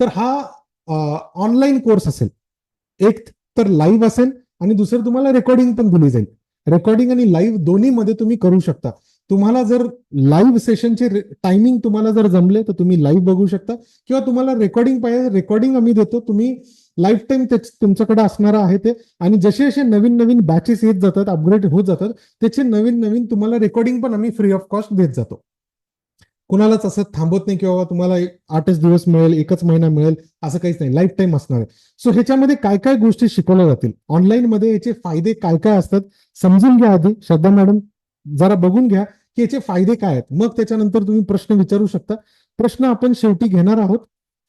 तर हा online course असेल. एक तर लाईव्ह असेल आणि दुसरं तुम्हाला रेकॉर्डिंग पण दिली जाईल. रेकॉर्डिंग आणि लाईव्ह दोन्ही मध्ये तुम्ही करू शकता. तुम्हाला जर लाईव्ह सेशनचे टायमिंग तुम्हाला जर जमले तर तुम्ही लाईव्ह बघू शकता. किंवा तुम्हाला रेकॉर्डिंग पाहिजे रेकॉर्डिंग आम्ही देतो. तुम्ही लाईफ टाईम तुमच्याकडे असणार आहे ते. आणि जसे जसे नवीन नवीन बॅचेस येत जातात अपग्रेड होत जातात त्याचे नवीन नवीन तुम्हाला रेकॉर्डिंग पण आम्ही फ्री ऑफ कॉस्ट देत जातो. कुणालाच असं थांबत नाही की बाबा तुम्हाला आठच दिवस मिळेल एकच महिना मिळेल असं काहीच नाही. लाईफ टाईम असणार आहे. सो ह्याच्यामध्ये काय काय गोष्टी शिकवल्या जातील? ऑनलाईन मध्ये याचे फायदे काय काय असतात? समजून घ्या आधी. श्रद्धा मॅडम जरा बघून घ्या की याचे फायदे काय आहेत. मग त्याच्यानंतर तुम्ही प्रश्न विचारू शकता. प्रश्न आपण शेवटी घेणार आहोत.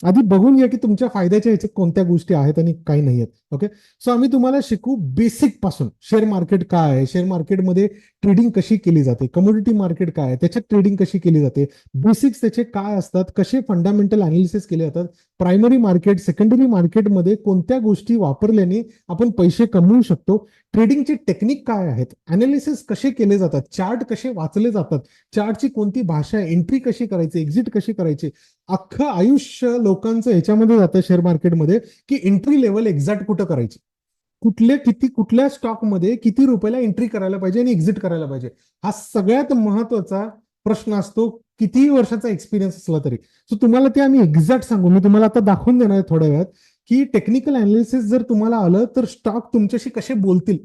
आधी बघून घ्या की तुमच्या फायद्याच्या ह्याच्यात कोणत्या गोष्टी आहेत आणि काही नाही आहेत. ओके सो आम्ही तुम्हाला शिकू बेसिकपासून. शेअर मार्केट काय आहे? शेअर मार्केटमध्ये ट्रेडिंग कशी केली जाते? कमोडिटी मार्केट काय आहे? त्याच्यात ट्रेडिंग कशी केली जाते? बेसिक्स त्याचे काय असतात? कसे फंडामेंटल अनालिसिस केले जातात? प्रायमरी मार्केट सेकंडरी मार्केटमध्ये कोणत्या गोष्टी वापरल्याने आपण पैसे कमवू शकतो? ट्रेडिंगचे टेक्निक काय आहेत? अनालिसिस कसे केले जातात? चार्ट कसे वाचले जातात? चार्टची कोणती भाषा आहे? एंट्री कशी करायची? एक्झिट कशी करायची? अख्खं आयुष्य लोकांचं ह्याच्यामध्ये जातं शेअर मार्केटमध्ये की एंट्री लेवल एक्झॅक्ट कुठं करायची? कुठले किती कुठल्या स्टॉकमध्ये किती रुपयाला एंट्री करायला पाहिजे आणि एक्झिट करायला पाहिजे? हा सगळ्यात महत्त्वाचा प्रश्न असतो कितीही वर्षाचा एक्सपिरियन्स असला तरी. सो तुम्हाला ते आम्ही एक्झॅक्ट सांगू. मी तुम्हाला आता दाखवून देणार आहे थोड्या वेळात की टेक्निकल अनालिसिस जर तुम्हाला आलं तर स्टॉक तुमच्याशी कसे बोलतील?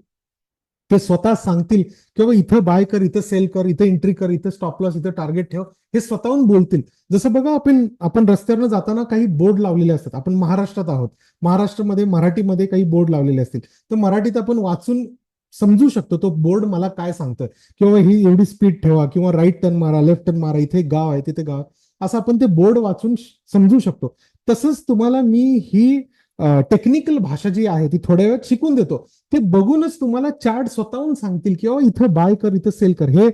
ते स्वतः सांगतील किंवा इथं बाय कर इथं सेल कर इथं एंट्री कर इथं स्टॉप लॉस इथं टार्गेट ठेव हे स्वतःहून बोलतील. जसं बघा आपण आपण रस्त्यावर जाताना काही बोर्ड लावलेले असतात. आपण महाराष्ट्रात आहोत. महाराष्ट्रामध्ये मराठीमध्ये काही बोर्ड लावलेले असतील. तर मराठीत आपण वाचून समजू शकतो तो बोर्ड मला काय सांगतोय. किंवा ही एवढी स्पीड ठेवा किंवा राईट टर्न मारा लेफ्ट टर्न मारा इथे गाव आहे तिथे गाव असं आपण ते बोर्ड वाचून समजू शकतो. तसंच तुम्हाला मी ही टेक्निकल भाषा जी आहे ती थोड्या वेळात शिकून देतो. ते बघूनच तुम्हाला चार्ट स्वतःहून सांगतील किंवा इथं बाय कर इथं सेल कर. हे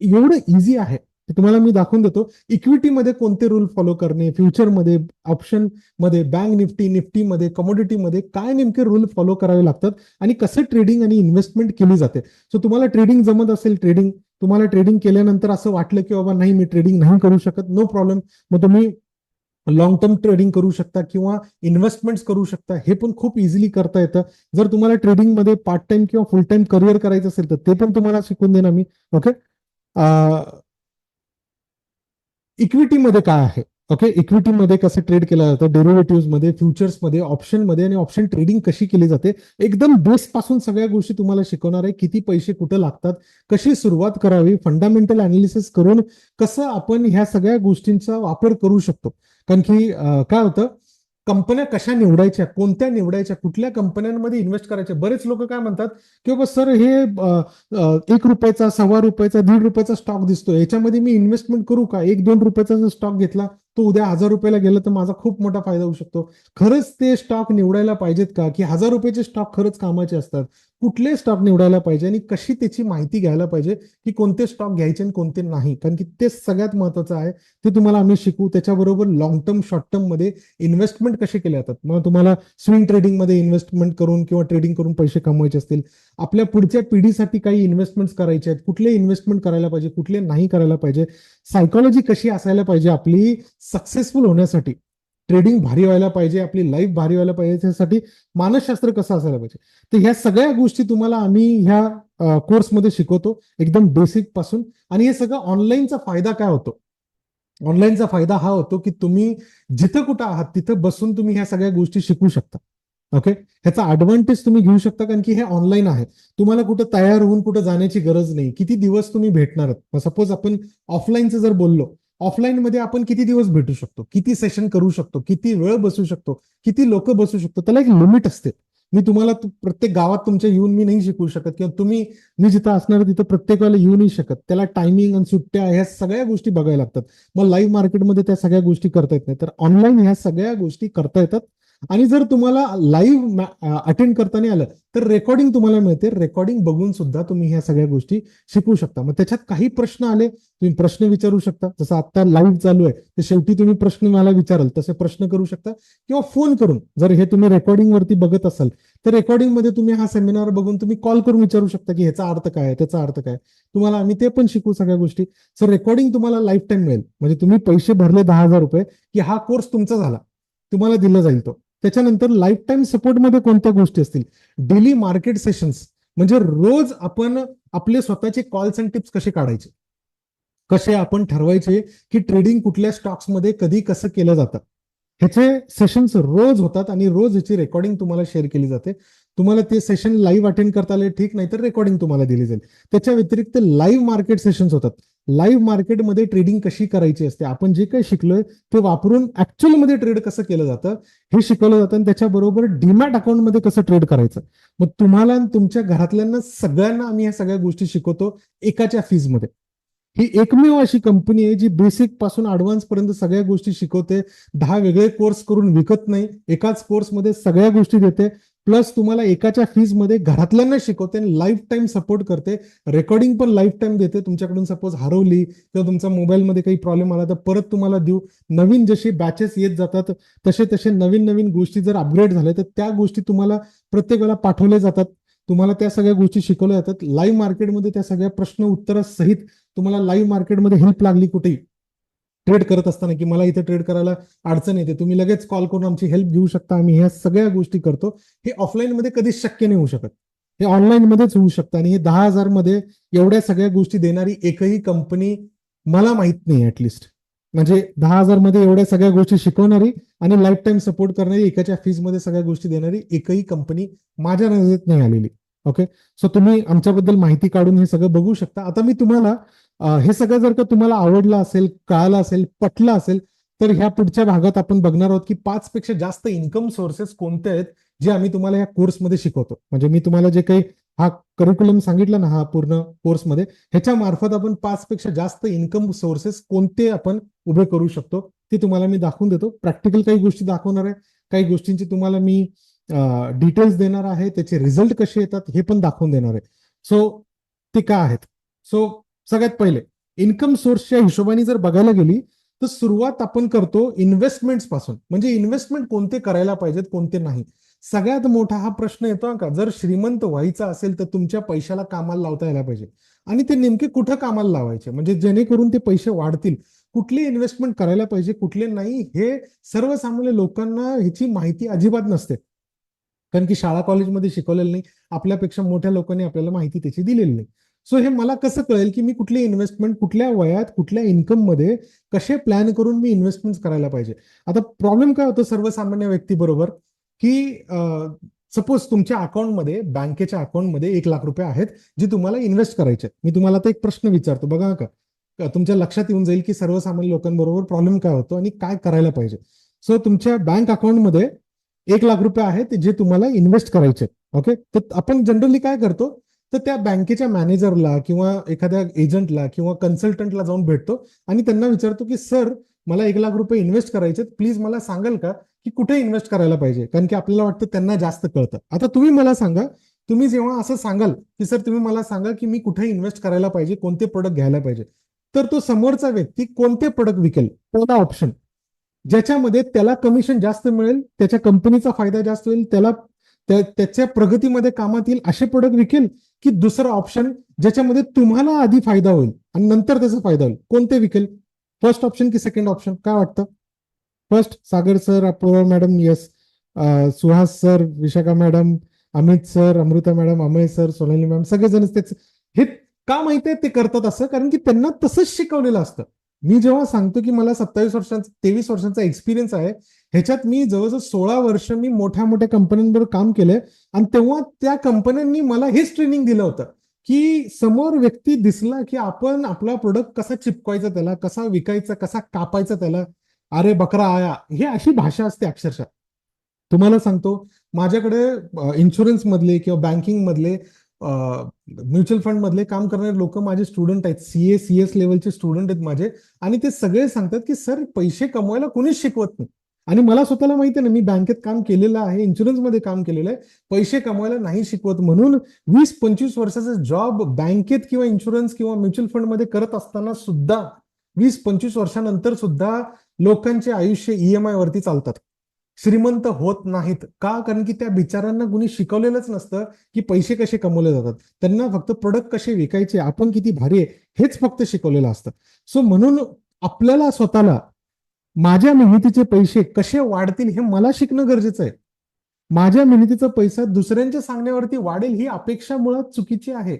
एवढं इझी आहे. ते तुम्हाला मी दाखवून देतो. इक्विटीमध्ये कोणते रूल फॉलो करणे फ्युचरमध्ये ऑप्शनमध्ये बँक निफ्टी निफ्टीमध्ये कमोडिटीमध्ये काय नेमके रूल फॉलो करावे लागतात आणि कसं ट्रेडिंग आणि इन्व्हेस्टमेंट केली जाते. सो तुम्हाला ट्रेडिंग जमत असेल ट्रेडिंग तुम्हाला ट्रेडिंग केल्यानंतर असं वाटलं की बाबा नाही मी ट्रेडिंग नाही करू शकत. नो प्रॉब्लेम मग तुम्ही लॉंग टर्म ट्रेडिंग करू शकता किंवा इन्व्हेस्टमेंट करू शकता हे पण खूप इझिली करता येतं. जर तुम्हाला ट्रेडिंगमध्ये पार्ट टाइम किंवा फुल टाइम करिअर करायचं असेल तर ते पण तुम्हाला शिकून देणार मी ओके इक्विटीमध्ये काय आहे? ओके इक्विटीमध्ये कसं ट्रेड केलं जातं? डेरिव्हेटिव्हमध्ये ऑप्शनमध्ये आणि ऑप्शन ट्रेडिंग कशी केली जाते? एकदम बेस पासून सगळ्या गोष्टी तुम्हाला शिकवणार आहे. किती पैसे कुठं लागतात? कशी सुरुवात करावी? फंडामेंटल अनालिसिस करून कसं आपण ह्या सगळ्या गोष्टींचा वापर करू शकतो? कारण की काय होतं? कंपन्या कशा निवडायच्या? कोणत्या निवडायच्या? कुठल्या कंपन्यांमध्ये इन्व्हेस्ट करायच्या? बरेच लोक काय म्हणतात की बाबा सर हे एक रुपयाचा सव्वा रुपयाचा दीड रुपयाचा स्टॉक दिसतो याच्यामध्ये मी इन्व्हेस्टमेंट करू का? एक दोन रुपयाचा जर स्टॉक घेतला तो उद्या हजार रुपयाला गेला तर माझा खूप मोठा फायदा होऊ शकतो. खरंच ते स्टॉक निवडायला पाहिजेत का? की हजार रुपयाचे स्टॉक खरंच कामाचे असतात. कुठले स्टॉक निवडायला पाहिजे आणि कशी त्याची माहिती घ्यायला पाहिजे की कोणते स्टॉक घ्यायचे आणि कोणते नाही. कारण की ते सगळ्यात महत्वाचं आहे. ते तुम्हाला आम्ही शिकू त्याच्याबरोबर लॉंग टर्म शॉर्ट टर्ममध्ये इन्व्हेस्टमेंट कसे केले जातात? मग तुम्हाला स्विंग ट्रेडिंगमध्ये इन्व्हेस्टमेंट करून किंवा ट्रेडिंग करून पैसे कमवायचे असतील. आपल्या पुढच्या पिढीसाठी काही इन्व्हेस्टमेंट करायचे आहेत. कुठले इन्व्हेस्टमेंट करायला पाहिजे कुठले नाही करायला पाहिजे. सायकोलॉजी कशी असायला पाहिजे आपली? सक्सेसफुल होण्यासाठी. ट्रेडिंग भारी व्हायला पाहिजे आपली लाईफ भारी व्हायला पाहिजे त्यासाठी मानसशास्त्र कसं असायला पाहिजे? तर ह्या सगळ्या गोष्टी तुम्हाला आम्ही ह्या कोर्समध्ये शिकवतो एकदम बेसिकपासून. आणि हे सगळं ऑनलाईनचा फायदा काय होतो? ऑनलाईनचा फायदा हा होतो की तुम्ही जिथं कुठं आहात तिथं बसून तुम्ही ह्या सगळ्या गोष्टी शिकू शकता. ओके ह्याचा ऍडव्हान्टेज तुम्ही घेऊ शकता कारण की हे ऑनलाईन आहे. तुम्हाला कुठं तयार होऊन कुठं जाण्याची गरज नाही. किती दिवस तुम्ही भेटणार सपोज आपण ऑफलाईनचं जर बोललो ऑफलाईन मध्ये आपण किती दिवस भेटू शकतो? किती सेशन करू शकतो? किती वेळ बसू शकतो? किती लोक बसू शकतो? त्याला एक लिमिट असते. मी तुम्हाला प्रत्येक गावात तुमच्या येऊन मी नाही शिकवू शकत किंवा तुम्ही मी जिथं असणार तिथं प्रत्येकाला येऊ नाही शकत. त्याला टायमिंग आणि सुट्ट्या ह्या सगळ्या गोष्टी बघायला लागतात. मग लाईव्ह मार्केटमध्ये त्या सगळ्या गोष्टी करता येत नाही. तर ऑनलाईन ह्या सगळ्या गोष्टी करता येतात. आणि जर तुम्हाला लाईव्ह अटेंड करताना आलं तर रेकॉर्डिंग तुम्हाला मिळते. रेकॉर्डिंग बघून सुद्धा तुम्ही ह्या सगळ्या गोष्टी शिकू शकता. मग त्याच्यात काही प्रश्न आले तुम्ही प्रश्न विचारू शकता. जसं आता लाईव्ह चालू आहे तर शेवटी तुम्ही प्रश्न मला विचाराल तसे प्रश्न करू शकता. किंवा फोन करून जर हे तुम्ही रेकॉर्डिंग वरती बघत असाल तर रेकॉर्डिंगमध्ये तुम्ही हा सेमिनार बघून तुम्ही कॉल करून विचारू शकता की ह्याचा अर्थ काय त्याचा अर्थ काय तुम्हाला आम्ही ते पण शिकू सगळ्या गोष्टी. सर रेकॉर्डिंग तुम्हाला लाईफ टाईम मिळेल. म्हणजे तुम्ही पैसे भरले दहा हजार रुपये की हा कोर्स तुमचा झाला. तुम्हाला दिलं जाईल तो. त्याच्यानंतर लाईफ टाईम सपोर्टमध्ये कोणत्या गोष्टी असतील? डेली मार्केट सेशन्स म्हणजे रोज आपण आपले स्वतःचे कॉल्स अँड टिप्स कसे काढायचे? कसे आपण ठरवायचे की ट्रेडिंग कुठल्या स्टॉक्समध्ये कधी कसं केलं जातं? ह्याचे सेशन्स रोज होतात आणि रोज ह्याची रेकॉर्डिंग तुम्हाला शेअर केली जाते. तुम्हाला ते सेशन लाईव्ह अटेंड करता आले ठीक नाही तर रेकॉर्डिंग तुम्हाला दिली जाईल. त्याच्या व्यतिरिक्त लाईव्ह मार्केट सेशन्स होतात. लाईव्ह मार्केटमध्ये ट्रेडिंग कशी करायची असते? आपण जे काही शिकलोय ते वापरून ऍक्च्युअलमध्ये ट्रेड कसं केलं जातं हे शिकवलं जातं आणि त्याच्याबरोबर डीमॅट अकाउंटमध्ये कसं ट्रेड करायचं? मग तुम्हाला आणि तुमच्या घरातल्यांना सगळ्यांना आम्ही ह्या सगळ्या गोष्टी शिकवतो एकाच्या फीजमध्ये ही एकमेव अशी कंपनी आहे जी बेसिकपासून ऍडव्हान्स पर्यंत सगळ्या गोष्टी शिकवते दहा वेगळे कोर्स करून विकत नाही एकाच कोर्समध्ये सगळ्या गोष्टी देते प्लस तुम्हाला एकाच्या फीजमध्ये घरातल्यांना शिकवते आणि लाईफ टाईम सपोर्ट करते. रेकॉर्डिंग पण लाईफ टाईम देते. तुमच्याकडून सपोज हरवली किंवा तुमचा मोबाईलमध्ये काही प्रॉब्लेम आला तर परत तुम्हाला देऊ. नवीन जशी बॅचेस येत जातात तसे तसे नवीन नवीन गोष्टी जर अपग्रेड झाल्या तर त्या गोष्टी तुम्हाला प्रत्येक वेळेला पाठवल्या जातात. तुम्हाला त्या सगळ्या गोष्टी शिकवल्या जातात. लाईव्ह मार्केटमध्ये त्या सगळ्या प्रश्न उत्तरासहित तुम्हाला लाईव्ह मार्केटमध्ये हेल्प लागली कुठेही. ट्रेड करत असताना की मला इथे ट्रेड करायला अडचण येते तुम्ही लगेच कॉल करून आमची हेल्प घेऊ शकता. आम्ही ह्या सगळ्या गोष्टी करतो. हे ऑफलाईन मध्ये कधीच शक्य नाही होऊ शकत. हे ऑनलाईन मध्येच होऊ शकतं आणि हे दहा हजारमध्ये एवढ्या सगळ्या गोष्टी देणारी एकही कंपनी मला माहीत नाही ऍटलिस्ट म्हणजे दहा हजारमध्ये एवढ्या सगळ्या गोष्टी शिकवणारी आणि लाईफ टाईम सपोर्ट करणारी एकाच्या फीजमध्ये सगळ्या गोष्टी देणारी एकही कंपनी माझ्या नजरेत नाही आलेली. ओके सो तुम्ही आमच्याबद्दल माहिती काढून हे सगळं बघू शकता. आता मी तुम्हाला हे सगळं जर का तुम्हाला आवडलं असेल कळालं असेल पटलं असेल तर ह्या पुढच्या भागात आपण बघणार आहोत की पाच पेक्षा जास्त इन्कम सोर्सेस कोणते आहेत जे आम्ही तुम्हाला या कोर्समध्ये शिकवतो. म्हणजे मी तुम्हाला जे काही हा करिक्युलम सांगितला ना हा पूर्ण कोर्समध्ये ह्याच्या मार्फत आपण पाच पेक्षा जास्त इन्कम सोर्सेस कोणते आपण उभे करू शकतो ते तुम्हाला मी दाखवून देतो. प्रॅक्टिकल काही गोष्टी दाखवणार आहे. काही गोष्टींची तुम्हाला मी डिटेल्स देणार आहे. त्याचे रिझल्ट कसे येतात हे पण दाखवून देणार आहे. सो ते काय आहेत? सो सगळ्यात पहिले इन्कम सोर्सच्या हिशोबाने जर बघायला गेली तर सुरुवात आपण करतो इन्व्हेस्टमेंटपासून. म्हणजे इन्व्हेस्टमेंट कोणते करायला पाहिजेत कोणते नाही? सगळ्यात मोठा हा प्रश्न येतो का? जर श्रीमंत व्हायचा असेल तर तुमच्या पैशाला कामाला लावता यायला पाहिजे. आणि ते नेमके कुठं कामाला लावायचे? म्हणजे जेणेकरून ते पैसे वाढतील. कुठले इन्व्हेस्टमेंट करायला पाहिजे कुठले नाही हे सर्वसामान्य लोकांना ह्याची माहिती अजिबात नसते. कारण की शाळा कॉलेजमध्ये शिकवलेलं नाही. आपल्यापेक्षा मोठ्या लोकांनी आपल्याला माहिती त्याची दिलेली नाही. सो हे मला कसं कळेल की मी कुठली इन्व्हेस्टमेंट कुठल्या वयात कुठल्या इन्कममध्ये कसे प्लॅन करून मी इन्व्हेस्टमेंट करायला पाहिजे? आता प्रॉब्लेम काय होतो सर्वसामान्य व्यक्तीबरोबर की सपोज तुमच्या अकाउंटमध्ये बँकेच्या अकाउंटमध्ये एक लाख रुपये आहेत जे तुम्हाला इन्व्हेस्ट करायचे. मी तुम्हाला आता एक प्रश्न विचारतो बघा का? तुमच्या लक्षात येऊन जाईल की सर्वसामान्य लोकांबरोबर प्रॉब्लेम काय होतो आणि काय करायला पाहिजे. सो तुमच्या बँक अकाउंटमध्ये एक लाख रुपये आहेत जे तुम्हाला इन्व्हेस्ट करायचे ओके तर आपण जनरली काय करतो? तर त्या बँकेच्या मॅनेजरला किंवा एखाद्या एजंटला किंवा कन्सल्टंटला जाऊन भेटतो आणि त्यांना विचारतो की सर मला एक लाख रुपये इन्व्हेस्ट करायचे प्लीज मला सांगाल का की कुठे इन्व्हेस्ट करायला पाहिजे? कारण की आपल्याला वाटतं त्यांना जास्त कळतं. आता तुम्ही मला सांगा तुम्ही जेव्हा असं सांगाल की सर तुम्ही मला सांगा की मी कुठे इन्व्हेस्ट करायला पाहिजे कोणते प्रोडक्ट घ्यायला पाहिजे? तर तो समोरचा व्यक्ती कोणते प्रोडक्ट विकेल? कोणता ऑप्शन? ज्याच्यामध्ये त्याला कमिशन जास्त मिळेल त्याच्या कंपनीचा फायदा जास्त होईल त्याला त्याच्या प्रगतीमध्ये कामात येईल असे प्रोडक्ट विकेल की दुसरा ऑप्शन ज्याच्यामध्ये तुम्हाला आधी फायदा होईल आणि नंतर त्याचा फायदा होईल. कोणते विकेल फर्स्ट ऑप्शन की सेकंड ऑप्शन काय वाटतं? First Sagar sir Apurva madam yes Suhas sir Vishakha madam Amit sir Amruta madam Amay sir Sonali ma'am सगळेजण तेच. हे का माहिती आहे? ते करतात असं कारण की त्यांना तसंच शिकवलेलं असतं. मी जेव्हा सांगतो की मला सत्तावीस वर्षांचा तेवीस वर्षांचा एक्सपिरियन्स आहे ह्याच्यात मी जवळजवळ सोळा वर्ष मी मोठ्या मोठ्या कंपन्यांबरोबर काम केलंय. आणि तेव्हा त्या कंपन्यांनी मला हेच ट्रेनिंग दिलं होतं की समोर व्यक्ती दिसला की आपण आपला प्रोडक्ट कसा चिपकवायचा त्याला कसा विकायचा कसा कापायचा त्याला. अरे बकरा आया हे अशी भाषा असते अक्षरशः. तुम्हाला सांगतो माझ्याकडे इन्शुरन्स मधले किंवा बँकिंग मधले म्युच्युअल फंड मधले काम करणारे लोक माझे स्टुडंट आहेत. सीए सीएस लेवलचे स्टुडंट आहेत माझे. आणि ते सगळे सांगतात की सर पैसे कमवायला कोणीच शिकवत नाही. आणि मला स्वतःला माहिती आहे ना मी बँकेत काम केलेलं आहे इन्शुरन्समध्ये काम केलेलं आहे पैसे कमवायला नाही शिकवत. म्हणून वीस पंचवीस वर्षाचा जॉब बँकेत किंवा इन्शुरन्स किंवा म्युच्युअल फंडमध्ये करत असताना सुद्धा वीस पंचवीस वर्षानंतर सुद्धा लोकांचे आयुष्य ईएमआय वरती चालतात. श्रीमंत होत नाहीत. का? कारण की त्या बिचारांना कुणी शिकवलेलंच नसतं की पैसे कसे कमवले जातात. त्यांना फक्त प्रोडक्ट कसे विकायचे आपण किती भारी आहे हेच फक्त शिकवलेलं असतं. सो म्हणून आपल्याला स्वतःला माझ्या मेहनतीचे पैसे कसे वाढतील हे मला शिकणं गरजेचं आहे. माझ्या मेहनतीचा पैसा दुसऱ्यांच्या सांगण्यावरती वाढेल ही अपेक्षा मुळात चुकीची आहे.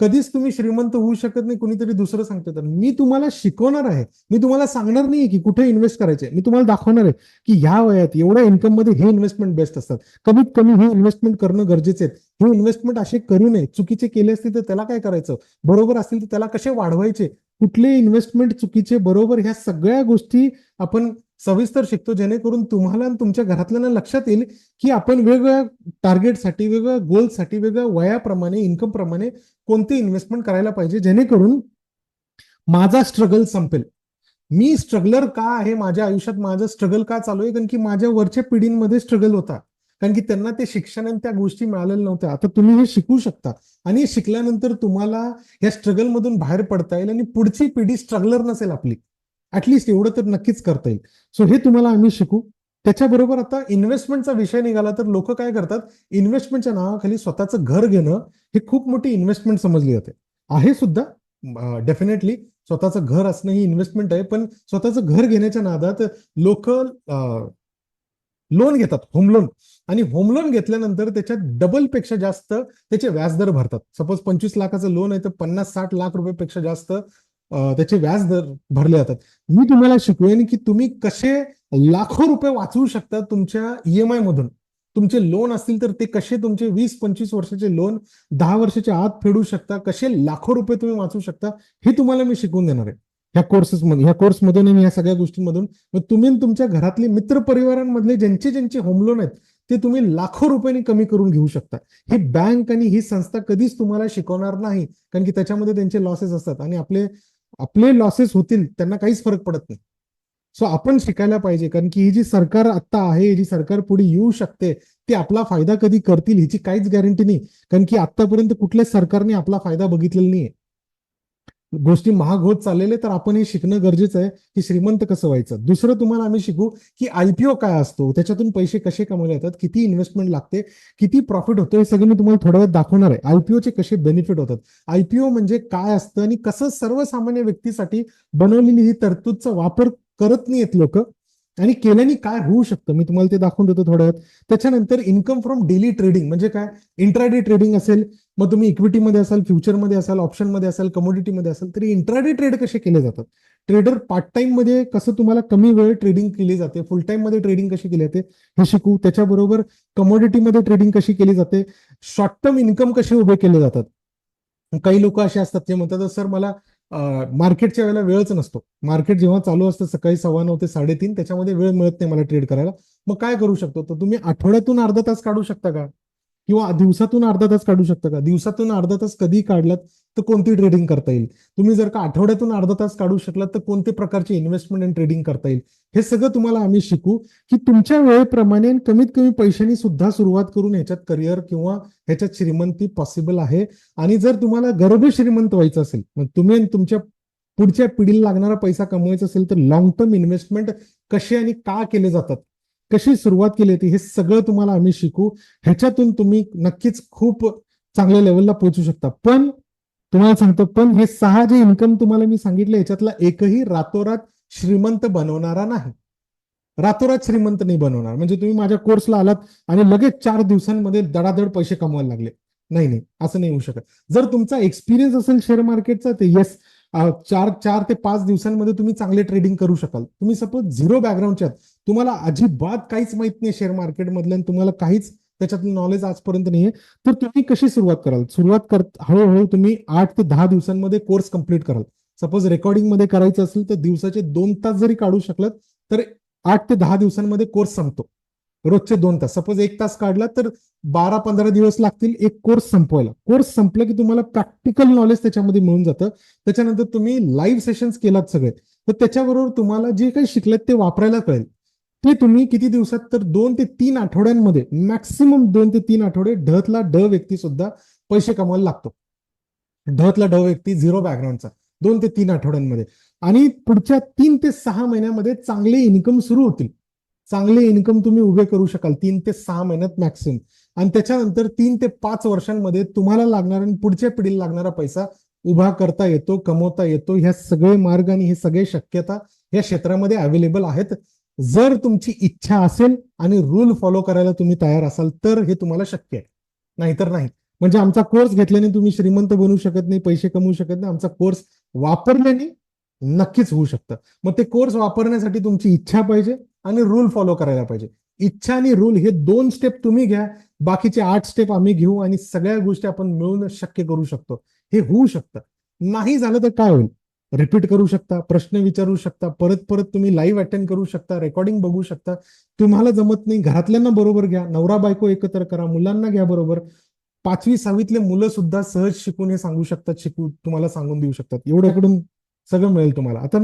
कधीच तुम्ही श्रीमंत होऊ शकत नाही कुणीतरी दुसरं सांगतं. तर मी तुम्हाला शिकवणार आहे. मी तुम्हाला सांगणार नाही की कुठे इन्व्हेस्ट करायचे मी तुम्हाला दाखवणार आहे की ह्या वयात एवढ्या इन्कममध्ये हे इन्व्हेस्टमेंट बेस्ट असतात. कमीत कमी हे इन्व्हेस्टमेंट करणं गरजेचे आहे. हे इन्व्हेस्टमेंट असे करू नये. चुकीचे केले असतील तर त्याला काय करायचं? बरोबर असतील तर त्याला कसे वाढवायचे? कुठले इन्व्हेस्टमेंट चुकीचे बरोबर ह्या सगळ्या गोष्टी आपण सविस्तर शिकतो जेणेकरून तुम्हाला आणि तुमच्या घरातल्यांना लक्षात येईल की आपण वेगवेगळ्या टार्गेटसाठी वेगवेगळ्या गोलसाठी वेगळ्या वयाप्रमाणे इन्कम प्रमाणे कोणते इन्व्हेस्टमेंट करायला पाहिजे जेणेकरून माझा स्ट्रगल संपेल. मी स्ट्रगलर का आहे माझ्या आयुष्यात? माझं स्ट्रगल का चालू आहे? कारण की माझ्या वरच्या पिढींमध्ये स्ट्रगल होता. कारण की त्यांना ते शिक्षण आणि त्या गोष्टी मिळालेल्या नव्हत्या. आता तुम्ही हे शिकू शकता. आणि शिकल्यानंतर तुम्हाला या स्ट्रगल मधून बाहेर पडता येईल आणि पुढची पिढी स्ट्रगलर नसेल आपली. ऍटलिस्ट एवढं तर नक्कीच करता येईल. सो हे तुम्हाला आम्ही शिकू. त्याच्याबरोबर आता इन्व्हेस्टमेंटचा विषय निघाला तर लोक काय करतात? इन्व्हेस्टमेंटच्या नावाखाली स्वतःचं घर घेणं हे खूप मोठी इन्व्हेस्टमेंट समजली जाते. आहे सुद्धा. डेफिनेटली स्वतःचं घर असणं ही इन्व्हेस्टमेंट आहे. पण स्वतःचं घर घेण्याच्या नादात लोक लोन घेतात होम लोन. आणि होम लोन घेतल्यानंतर त्याच्यात डबलपेक्षा जास्त त्याचे व्याजदर भरतात. सपोज पंचवीस लाखाचं लोन आहे तर पन्नास साठ लाख रुपयेपेक्षा जास्त त्याचे व्याज दर भरले जातात. मी तुम्हाला शिकवेन की तुम्ही कसे लाखो रुपये वाचवू शकता तुमच्या ईएमआय मधून. तुमचे लोन असतील तर ते कसे तुमचे वीस पंचवीस वर्षाचे लोन दहा वर्षाच्या आत फेडू शकता कसे लाखो रुपये तुम्ही वाचवू शकता हे तुम्हाला मी शिकवून देणार आहे. ह्या कोर्सेस ह्या कोर्समधून आणि ह्या सगळ्या गोष्टींमधून तुम्ही तुमच्या घरातले मित्र परिवारांमधले ज्यांचे ज्यांचे होम लोन आहेत ते तुम्ही लाखो रुपयांनी कमी करून घेऊ शकता. ही बँक आणि ही संस्था कधीच तुम्हाला शिकवणार नाही कारण की त्याच्यामध्ये त्यांचे लॉसेस असतात आणि आपले आपले लॉसेस होतील त्यांना काहीच फरक पडत नाही. सो आपण शिकायला पाहिजे कारण की ही जी सरकार आता आहे जी सरकार पुढे येऊ शकते ती आपला फायदा कधी करतील हिची काहीच गॅरंटी नाही. कारण की आतापर्यंत कुठल्याच सरकारने आपला फायदा बघितलेला नाहीये. गोष्टी महाग होत चाललेले तर आपण हे शिकणं गरजेचं आहे की श्रीमंत कसं व्हायचं. दुसरं तुम्हाला आम्ही शिकू की आयपीओ काय असतो त्याच्यातून पैसे कसे कमवले जातात किती इन्व्हेस्टमेंट लागते किती प्रॉफिट होतो हे सगळं मी तुम्हाला थोड्या वेळ दाखवणार आहे. आयपीओचे कसे बेनिफिट होतात? आयपीओ म्हणजे काय असतं आणि कसं सर्वसामान्य व्यक्तीसाठी बनवलेली ही तरतूदचा वापर करत नाहीत लोक आणि केल्याने काय होऊ शकतं? मी तुम्हाला ते दाखवून देतो थोड्या वेळ त्याच्यानंतर इन्कम फ्रॉम डेली ट्रेडिंग म्हणजे काय? इंट्राडे ट्रेडिंग असेल मग तुम्ही इक्विटीमध्ये असाल फ्युचरमध्ये असाल ऑप्शनमध्ये असाल कमोडिटीमध्ये असाल तरी इंट्राडे ट्रेड कसे केले जातात? ट्रेडर पार्ट टाइममध्ये कसं तुम्हाला कमी वेळ ट्रेडिंग केली जाते? फुल टाइममध्ये ट्रेडिंग कशी केली जाते? हे शिकू. त्याच्याबरोबर कमोडिटीमध्ये ट्रेडिंग कशी केली जाते? शॉर्ट टर्म इन्कम कसे उभे केले जातात? काही लोक असे असतात जे म्हणतात सर मला मार्केटच्या वेळेला वेळच नसतो. मार्केट जेव्हा चालू असतं सकाळी सव्वा नऊ ते साडेतीन त्याच्यामध्ये वेळ मिळत नाही मला ट्रेड करायला. मग काय करू शकतो? तर तुम्ही आठवड्यातून अर्धा तास काढू शकता का? किंवा दिवसातून अर्धा तास काढू शकता का? दिवसातून अर्धा तास कधी काढलात तर कोणती ट्रेडिंग करता येईल? तुम्ही जर का आठवड्यातून अर्धा तास काढू शकलात तर कोणते प्रकारचे इन्व्हेस्टमेंट अँड ट्रेडिंग करता येईल? हे सगळं तुम्हाला आम्ही शिकू की तुमच्या वेळेप्रमाणे कमीत कमी पैशांनी सुद्धा सुरुवात करून ह्याच्यात करिअर किंवा ह्याच्यात श्रीमंती पॉसिबल आहे. आणि जर तुम्हाला गर्भ श्रीमंत व्हायचं असेल मग तुम्ही तुमच्या पुढच्या पिढीला लागणारा पैसा कमवायचा असेल तर लॉंग टर्म इन्व्हेस्टमेंट कसे आणि का केले जातात? कशी सुरुवात केली होती हे सगळं तुम्हाला आम्ही शिकू. ह्याच्यातून तुम्ही नक्कीच खूप चांगल्या लेवलला पोहोचू शकता. पण तुम्हाला सांगतो पण हे सहा जे इन्कम तुम्हाला मी सांगितलं याच्यातला एकही रातोरात श्रीमंत बनवणारा नाही. रातोरात श्रीमंत नाही बनवणार. म्हणजे तुम्ही माझ्या कोर्सला आलात आणि लगेच चार दिवसांमध्ये दडादड पैसे कमवायला लागले. नाही नाही असं नाही होऊ शकत. जर तुमचा एक्सपिरियन्स असेल शेअर मार्केटचा ते येस चार चार ते पाच दिवसांमध्ये तुम्ही चांगले ट्रेडिंग करू शकाल. तुम्ही सपोज झिरो बॅकग्राऊंडच्या तुम्हाला अजिबात काहीच माहीत नाही शेअर मार्केटमधलं तुम्हाला काहीच त्याच्यातलं नॉलेज आजपर्यंत नाहीये. तर तुम्ही कशी सुरुवात कराल? सुरुवात कर हळूहळू तुम्ही आठ ते दहा दिवसांमध्ये कोर्स कंप्लीट कराल. सपोज रेकॉर्डिंगमध्ये करायचं असेल तर दिवसाचे दोन तास जरी काढू शकलात तर आठ ते दहा दिवसांमध्ये कोर्स संपतो. रोजचे दोन तास. सपोज एक तास काढला तर बारा पंधरा दिवस लागतील एक कोर्स संपवायला. कोर्स संपला की तुम्हाला प्रॅक्टिकल नॉलेज त्याच्यामध्ये मिळून जातं. त्याच्यानंतर तुम्ही लाईव्ह सेशन्स केलात सगळे. तर त्याच्याबरोबर तुम्हाला जे काही शिकलेत ते वापरायला कळेल. ते तुम्ही किती दिवसात तर दोन ते तीन आठवड्यांमध्ये मॅक्सिमम दोन ते तीन आठवडे ढतला ड व्यक्ती सुद्धा पैसे कमवायला लागतो. ढतला ड व्यक्ती झिरो बॅकग्राऊंडचा दोन ते तीन आठवड्यांमध्ये. आणि पुढच्या तीन ते सहा महिन्यामध्ये चांगले इन्कम सुरू होतील. चांगले इन्कम तुम्ही उभे करू शकाल तीन ते सहा महिन्यात मॅक्सिमम आणि त्याच्यानंतर तीन ते पाच वर्षांमध्ये तुम्हाला लागणारा आणि पुढच्या पिढीला लागणारा पैसा उभा करता येतो कमवता येतो. ह्या सगळे मार्ग आणि हे सगळे शक्यता या क्षेत्रामध्ये अवेलेबल आहेत. जर तुमची इच्छा असेल आणि रूल फॉलो करायला तुम्ही तयार असाल तर हे तुम्हाला शक्य आहे. नाहीतर नाही. म्हणजे आमचा कोर्स घेतल्याने तुम्ही श्रीमंत बनू शकत नाही पैसे कमवू शकत नाही आमचा कोर्स वापरल्याने नक्कीच होऊ शकतं. मग ते कोर्स वापरण्यासाठी तुमची इच्छा पाहिजे आणि रूल फॉलो करायला पाहिजे. इच्छा आणि रूल हे दोन स्टेप तुम्ही घ्या बाकीचे आठ स्टेप आम्ही घेऊ आणि सगळ्या गोष्टी आपण मिळून शक्य करू शकतो. हे होऊ शकतं. नाही झालं तर काय होईल? रिपीट करू शकता प्रश्न विचारू शकता परत परत तुम्ही लाईव्ह अटेंड करू शकता रेकॉर्डिंग बघू शकता. तुम्हाला जमत नाही घरातल्यांना बरोबर घ्या नवरा बायको एकत्र करा मुलांना घ्या बरोबर. पाचवी सहावीतले मुलं सुद्धा सहज शिकून हे सांगू शकतात शिकू तुम्हाला सांगून देऊ शकतात. एवढ्याकडून सगळं मिळेल तुम्हाला. आता मी